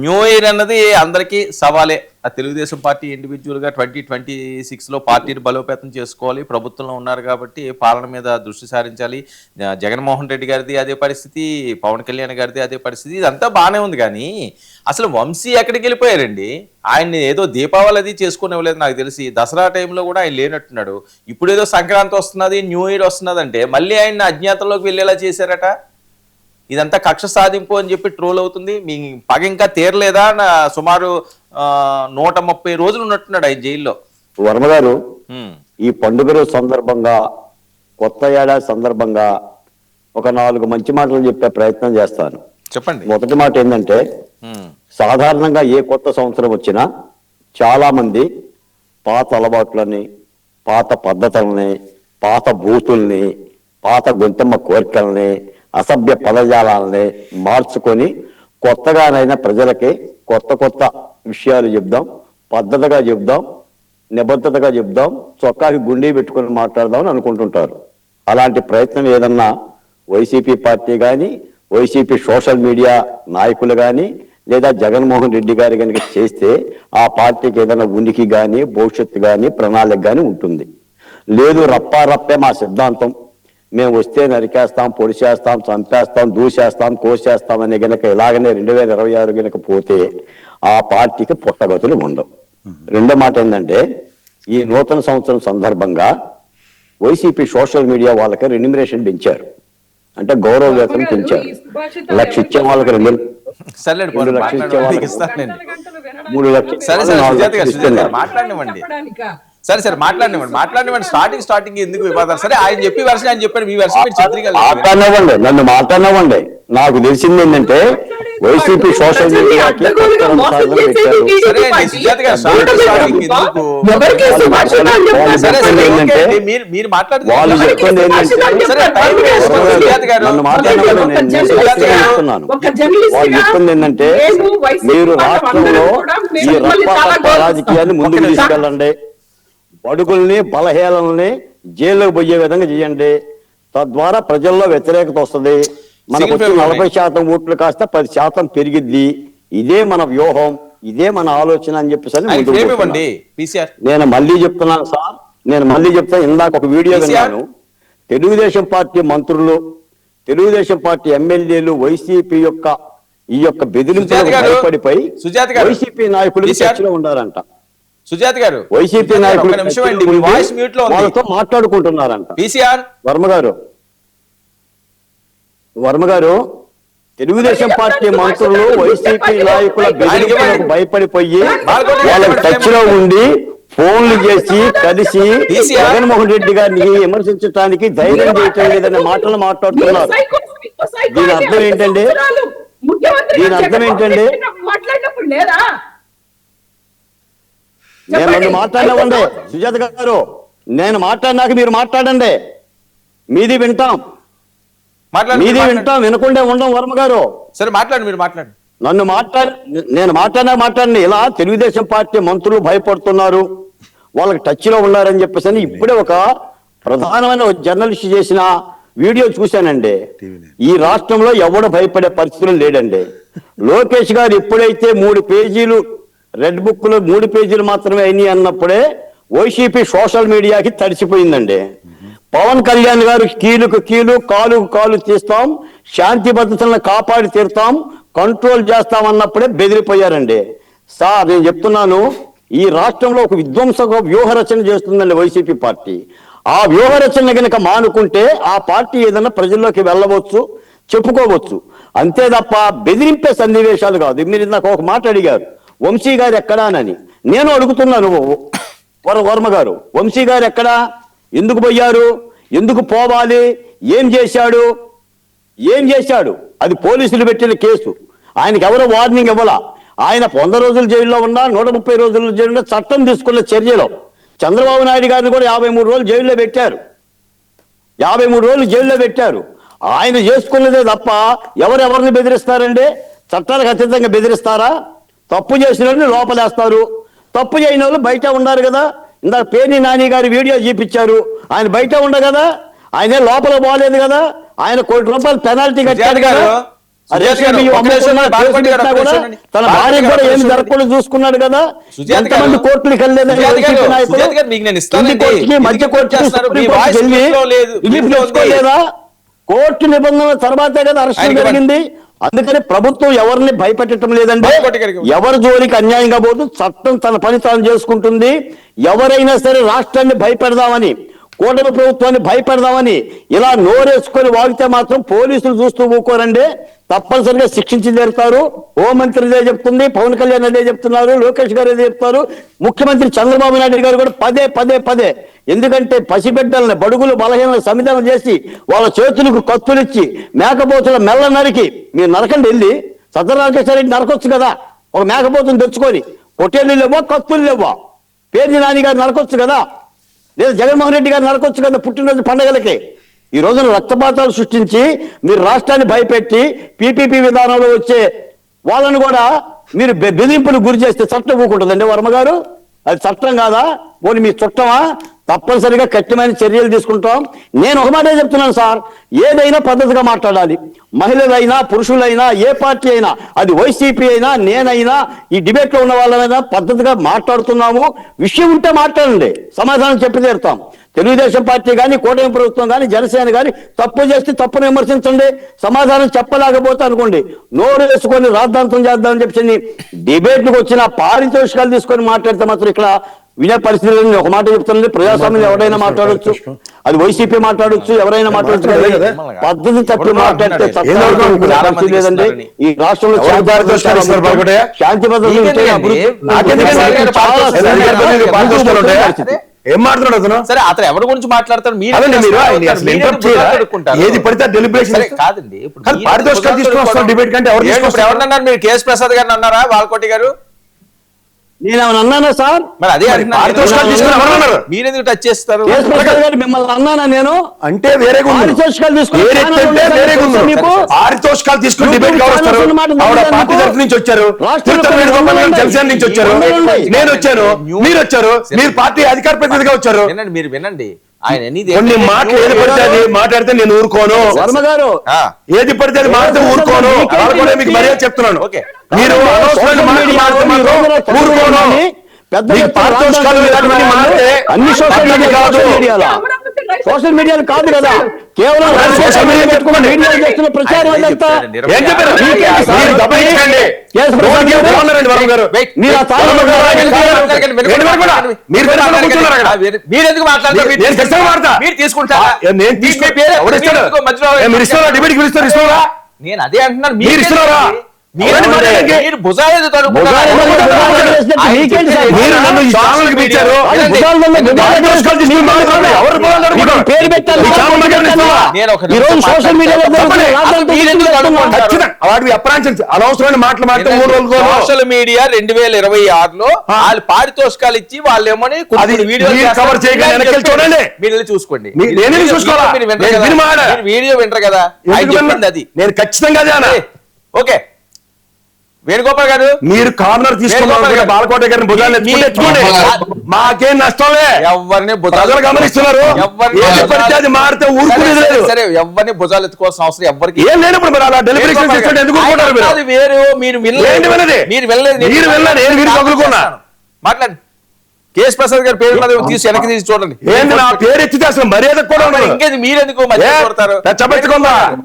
New year అన్నది అందరికీ సవాలే. ఆ తెలుగుదేశం పార్టీ ఇండివిజువల్గా ట్వంటీ ట్వంటీ సిక్స్లో పార్టీని బలోపేతం చేసుకోవాలి. ప్రభుత్వంలో ఉన్నారు కాబట్టి పాలన మీద దృష్టి సారించాలి. జగన్మోహన్ రెడ్డి గారిది అదే పరిస్థితి పవన్ కళ్యాణ్ గారిది అదే పరిస్థితి. ఇదంతా బాగానే ఉంది కానీ అసలు వంశీ ఎక్కడికి వెళ్ళిపోయారండి? ఆయన్ని ఏదో దీపావళి అది చేసుకునేవ్వలేదు నాకు తెలిసి. దసరా టైంలో కూడా ఆయన లేనట్టున్నాడు. ఇప్పుడు ఏదో సంక్రాంతి వస్తున్నది న్యూ ఇయర్ వస్తున్నది అంటే మళ్ళీ ఆయన అజ్ఞాతంలోకి వెళ్ళేలా చేశారట. ఇదంతా కక్ష సాధింపు అని చెప్పి ట్రోల్ అవుతుంది. మీ పగ ఇంకా తీరలేదా? సుమారు నూట ముప్పై రోజులు ఉన్నట్టున్నాడు ఆయన జైల్లో. వర్మ గారు ఈ పండుగ రోజు సందర్భంగా కొత్త ఏడాది సందర్భంగా ఒక నాలుగు మంచి మాటలు చెప్పే ప్రయత్నం చేస్తాను. చెప్పండి. మొదటి మాట ఏంటంటే సాధారణంగా ఏ కొత్త సంవత్సరం వచ్చినా చాలా మంది పాత అలవాట్లని పాత పద్ధతుల్ని పాత బూతుల్ని పాత గొంతమ్మ కోరికల్ని అసభ్య పదజాలాలని మార్చుకొని కొత్తగానైనా ప్రజలకి కొత్త కొత్త విషయాలు చెప్దాం పద్ధతిగా చెప్దాం నిబద్ధతగా చెప్దాం చొక్కాకి గుండీ పెట్టుకుని మాట్లాడదాం అని అనుకుంటుంటారు. అలాంటి ప్రయత్నం ఏదన్నా వైసీపీ పార్టీ కానీ వైసీపీ సోషల్ మీడియా నాయకులు కానీ లేదా జగన్మోహన్ రెడ్డి గారు కనుక చేస్తే ఆ పార్టీకి ఏదైనా ఉనికి కానీ భవిష్యత్తు కానీ ప్రణాళిక కానీ ఉంటుంది. లేదు రప్పారప్పే మా సిద్ధాంతం. మేము వస్తే నరికేస్తాం పొడిచేస్తాం చంపేస్తాం దూసేస్తాం కోసేస్తాం అనే గనక ఇలాగనే రెండు వేల ఇరవై ఆరు గనక పోతే ఆ పార్టీకి పుట్టగతులు ఉండవు. రెండో మాట ఏంటంటే ఈ నూతన సంవత్సరం సందర్భంగా వైసీపీ సోషల్ మీడియా వాళ్ళకి రెన్యుమరేషన్ పెంచారు. అంటే గౌరవ వేతనం పెంచారు. లక్ష ఇచ్చే వాళ్ళకి రెండు రెండు లక్షలు. ఇచ్చే ఇస్తానండి మూడు లక్షలు నాలుగు ఇస్తున్నారు. సరే సరే మాట్లాడినివ్వండి. మాట్లాడినివ్వండి. స్టార్టింగ్ స్టార్టింగ్ ఎందుకు వివాదాలు సరే ఆయన చెప్పి వర్షం ఆయన చెప్పారు. మీ వర్షం మాట్లాడనివ్వండి. నన్ను మాట్లాడనివ్వండి. నాకు తెలిసింది ఏంటంటే వైసీపీ సోషల్ అండి, మీరు వాళ్ళు చెప్తుంది ఏంటంటే నన్ను మాట్లాడనివ్వండి, వాళ్ళు చెప్తుంది మీరు రాష్ట్రంలో ఈ రాజకీయాన్ని ముందుకు. తీసుకెళ్ళండి. బడుగుల్ని బలహీనల్ని జైల్లోకి పోయే విధంగా చేయండి. తద్వారా ప్రజల్లో వ్యతిరేకత వస్తుంది. మనకు నలభై శాతం ఓట్లు కాస్త పది శాతం పెరిగిద్ది. ఇదే మన వ్యూహం ఇదే మన ఆలోచన అని చెప్పేసి నేను మళ్ళీ చెప్తున్నాను సార్. నేను మళ్ళీ చెప్తాను ఇందాక ఒక వీడియో? విన్నాను. తెలుగుదేశం పార్టీ మంత్రులు తెలుగుదేశం పార్టీ ఎమ్మెల్యేలు వైసీపీ యొక్క ఈ యొక్క భయపడిపోయి గారు, వైసీపీ నాయకులు? చర్చలో ఉండారంట సుజాత గారు వైసీపీ నాయకులు నిమిషం అండి మీ వాయిస్ మ్యూట్లో ఉంది. వాళ్ళతో మాట్లాడుకుంటున్నారంట. పీసీఆర్. వర్మ గారు. వర్మ గారు తెలుగుదేశం పార్టీ మంత్రులు వైసీపీ నాయకుల బెదిరింపులకు భయపడిపోయి వాళ్ళకి టచ్లో ఉండి ఫోన్లు చేసి కలిసి? జగన్మోహన్ రెడ్డి గారిని విమర్శించడానికి ధైర్యం చేయటం లేదనే మాటలు మాట్లాడుతున్నారు. దీని అర్థం ఏంటండి? ముఖ్యమంత్రి దీని అర్థం ఏంటండి? నేను. మాట్లాడినవ్వండి సుజాత గారు నేను మాట్లాడినాక మీరు మాట్లాడండి. మీది వింటాం. మాట్లాడండి మీది. వింటాం వినకుండా ఉండం వర్మ గారు. సరే మాట్లాడండి మీరు మాట్లాడండి. నన్ను మాట్లాడి నేను మాట్లాడినా మాట్లాడిన ఇలా తెలుగుదేశం పార్టీ మంత్రులు భయపడుతున్నారు. వాళ్ళకి టచ్లో ఉన్నారని చెప్పేసి అని ఇప్పుడే ఒక ప్రధానమైన జర్నలిస్ట్ చేసిన వీడియో చూశానండి. ఈ రాష్ట్రంలో ఎవడు భయపడే పరిస్థితులు లేడండి. లోకేష్ గారు ఎప్పుడైతే మూడు పేజీలు రెడ్ బుక్లో మూడు పేజీలు మాత్రమే అయినాయి అన్నప్పుడే వైసీపీ సోషల్ మీడియాకి తడిసిపోయిందండి. పవన్ కళ్యాణ్ గారు కీలుకు కీలు కాలుకు కాలు తీస్తాం శాంతి భద్రతలను కాపాడి తీరుతాం కంట్రోల్ చేస్తాం అన్నప్పుడే బెదిరిపోయారండి. సార్ నేను చెప్తున్నాను ఈ రాష్ట్రంలో ఒక విధ్వంసక వ్యూహరచన చేస్తుందండి వైసీపీ పార్టీ. ఆ వ్యూహరచన గనక మానుకుంటే ఆ పార్టీ ఏదైనా ప్రజల్లోకి వెళ్ళవచ్చు చెప్పుకోవచ్చు. అంతే తప్ప బెదిరింపే సన్నివేశాలు కాదు. మీరు ఇందాక ఒక మాట అడిగారు. వంశీ గారు ఎక్కడానని నేను? అడుగుతున్నాను వర్మ గారు వంశీ గారు ఎక్కడా? ఎందుకు పోయారు? ఎందుకు పోవాలి? ఏం చేశాడు? ఏం చేశాడు? అది పోలీసులు పెట్టిన కేసు. ఆయనకి ఎవరు వార్నింగ్ ఇవ్వాల? ఆయన వంద రోజుల జైల్లో ఉన్నా నూట ముప్పై రోజుల జైల్లో చట్టం తీసుకున్న చర్యలో. చంద్రబాబు నాయుడు గారిని కూడా యాభై మూడు రోజులు జైల్లో పెట్టారు. యాభై మూడు రోజులు జైల్లో పెట్టారు. ఆయన చేసుకున్నదే తప్ప ఎవరెవరిని బెదిరిస్తారండి? చట్టాలకు అత్యంతంగా బెదిరిస్తారా? తప్పు చేసిన వాళ్ళని లోపలేస్తారు. తప్పు చేయని వాళ్ళు బయట ఉన్నారు కదా. ఇందాక పేర్ని నాని గారి వీడియో చూపించారు. ఆయన బయట ఉండ కదా. ఆయన లోపల పోలేదు కదా. ఆయన కోటి రూపాయలు పెనాల్టీ గారు కదా. తన భార్య కూడా ఏమి జరగకుండా చూసుకున్నాడు కదా. ఎంతమంది కోర్టులకు మధ్య. తెచ్చుకోలేదా కోర్టు నిబంధనల తర్వాతే కదా అరెస్ట్ జరిగింది. అందుకని ప్రభుత్వం ఎవరిని భయపెట్టడం లేదండి. ఎవరి జోలికి అన్యాయంగా పోదు చట్టం తన పని తాను చేసుకుంటుంది. ఎవరైనా సరే రాష్ట్రాన్ని భయపెడదామని కూటమి ప్రభుత్వాన్ని భయపెడదామని ఇలా నోరేసుకొని వాగితే మాత్రం పోలీసులు చూస్తూ ఊకోరండి. తప్పనిసరిగా శిక్షించి తీరుతారు. హోంమంత్రి అదే చెప్తుంది పవన్ కళ్యాణ్ అదే చెప్తున్నారు లోకేష్ గారు అదే చెప్తారు. ముఖ్యమంత్రి చంద్రబాబు నాయుడు గారు కూడా పదే పదే పదే. ఎందుకంటే పసిబిడ్డల్ని బడుగులు బలహీన సంవిధానం చేసి వాళ్ళ చేతులకు కత్తులిచ్చి మేకపోతుల మెల్ల నరికి మీరు నరకండి వెళ్ళి. సత్యరామకృష్ణారెడ్డి నరకొచ్చు కదా. ఒక మేకపోతుని తెచ్చుకొని. పొట్టేళ్ళు లేవో కత్తులు లేవో? పేర్ని నాని గారు నరకొచ్చు కదా. లేదా జగన్మోహన్ రెడ్డి గారు నరకొచ్చు కదా పుట్టినరోజు పండగలకి. ఈ రోజున రక్తపాతాలు సృష్టించి మీరు రాష్ట్రాన్ని భయపెట్టి పీపీపీ విధానంలో వచ్చే వాళ్ళను కూడా మీరు బెదిరింపులు గురి చేస్తే చట్టం ఊకుంటుందండి వర్మ గారు? అది చట్టం కాదా? పోనీ మీ చుట్టమా? తప్పనిసరిగా కఠినమైన చర్యలు తీసుకుంటాం. నేను ఒక మాటే చెప్తున్నాను సార్ ఏదైనా పద్ధతిగా మాట్లాడాలి. మహిళలైనా పురుషులైనా ఏ పార్టీ అయినా అది వైసీపీ అయినా నేనైనా ఈ డిబేట్లో ఉన్న వాళ్ళైనా పద్ధతిగా మాట్లాడుతున్నాము. విషయం ఉంటే మాట్లాడండి. సమాధానం చెప్పి తీరుతాం. తెలుగుదేశం పార్టీ కానీ కూటమి ప్రభుత్వం కానీ జనసేన కానీ తప్పు చేస్తే తప్పును విమర్శించండి సమాధానం చెప్పలేకపోతే అనుకోండి నోరు వేసుకొని రాద్ధాంతం చేద్దామని చెప్పి డిబేట్లకు వచ్చిన పారితోషికాలు తీసుకొని మాట్లాడితే మాత్రం ఇక్కడ వినే పరిస్థితి లేదు. నేను ఒక మాట చెప్తానండి. ప్రజాస్వామ్యం ఎవరైనా మాట్లాడొచ్చు. అది వైసీపీ మాట్లాడొచ్చు ఎవరైనా మాట్లాడొచ్చు. పద్ధతి తప్పి మాట్లాడితే లేదండి. ఈ రాష్ట్రంలో శాంతి పారితోషికాలు ఏం మాట్లాడు అతను? సరే అతను ఎవరి గురించి మాట్లాడతారు మీరు? ఏది పడితే. కాదండి. ఇప్పుడు పారితోషికాలు తీసుకొని కంటే ఎవరు మీరు కేఎస్ ప్రసాద్ గారిని అన్నారా? వాల్కోటి గారు? నేను ఏమైనా అన్నానా సార్ మరి అదే. పారితోషికాలు తీసుకుని ఎవరు అన్నారు? మీరు ఎందుకు టచ్ చేస్తారు కేఎస్ ప్రసాద్ గారు మిమ్మల్ని అన్నానా నేను అంటే వేరే పారితోషికాలు తీసుకుని వేరే ఛానల్ అంటే ఉండేది వేరే తెలుసా మీకు? పారితోషికాలు తీసుకుని యూట్యూబ్ డిబేట్ ఛానల్స్ మాట ఆవిడ తెలియదా పార్టీ? తరఫు నుంచి వచ్చారు వేణుగోపాల్ గారు. జనసేన నుంచి వచ్చారు. నేను వచ్చాను మీరు వచ్చారు మీరు పార్టీ అధికార ప్రతినిధిగా వచ్చారు వినండి మీరు వినండి ఆయన కొన్ని మాటలు ఏది పడితే అది మాట్లాడితే నేను ఊరుకోను వర్మ గారు ఆ. ఏది పడితే అది మాట్లాడితే ఊరుకోను కూడా మీకు? మర్యాద చెప్తున్నాను ఓకే. మీరు ఊరుకోను పారితోషికాలు అన్ని సోషల్ మీడియా కాదు. సోషల్ మీడియాలు కాదు కదా కేవలం సోషల్ మీడియా పెట్టుకున్న చేస్తున్న ప్రచారం. ఏం చెప్పారు? మీరు దబాయించకండి ప్రసాద్ గారు? గారు. మీరు ఆ తాళం మీరు? మీరు ఎందుకు మాట్లాడతారు నేను- ఖచ్చితంగా మాట్లాడతా. మీరు తీసుకుంటారా నేను ఇస్తారు? డిబేట్కి పిలుస్తారు? నేను అదే అంటున్నాను మీరు? ఇస్తున్నారా? మీరు భుజాలు? పేరు పెట్టాలి. సోషల్ మీడియా రెండు వేల ఇరవై ఆరులో వాళ్ళు పారితోషికాలు ఇచ్చి వాళ్ళు ఏమని వెనక్కి వెళ్ళి చూడండి. మీరు చూసుకోండి. వీడియో-? వీడియో వీడియో వింటారు కదా? అది. నేను ఖచ్చితంగా ఓకే వేణుగోపాల్ గారు మీరు కార్నర్ తీసుకున్నారు. బాలకోట గారిని భుజాలు మాకేం నష్టంలే ఎవరిని ప్రజలు గమనిస్తున్నారు ఎవరిని మారితే ఊరుకునేది సరే, లేదు సరే ఎవరిని భుజాలు ఎత్తుకోవాల్సిన అవసరం ఎవరికి ఏం లేనప్పుడు మీరు అలా గారు. ఎందుకు మీరు అది వేరు మీరు. ఏంటి వినది? మీరు వెళ్ళలేదు మీరు వెళ్ళలేదు, నేను వీరికి వదులుకున్నా. మాట్లాడండి కేఎస్ ప్రసాద్ గారి పేరు తీసి వెనక్కి తీసి చూడండి ఏంది నా పేరు ఎత్తితే అసలు మర్యాద కూడా మరి ఇంకేది మీరెందుకు మధ్య ఏ? కొడతారు తెచ్చబెట్టుకుందా?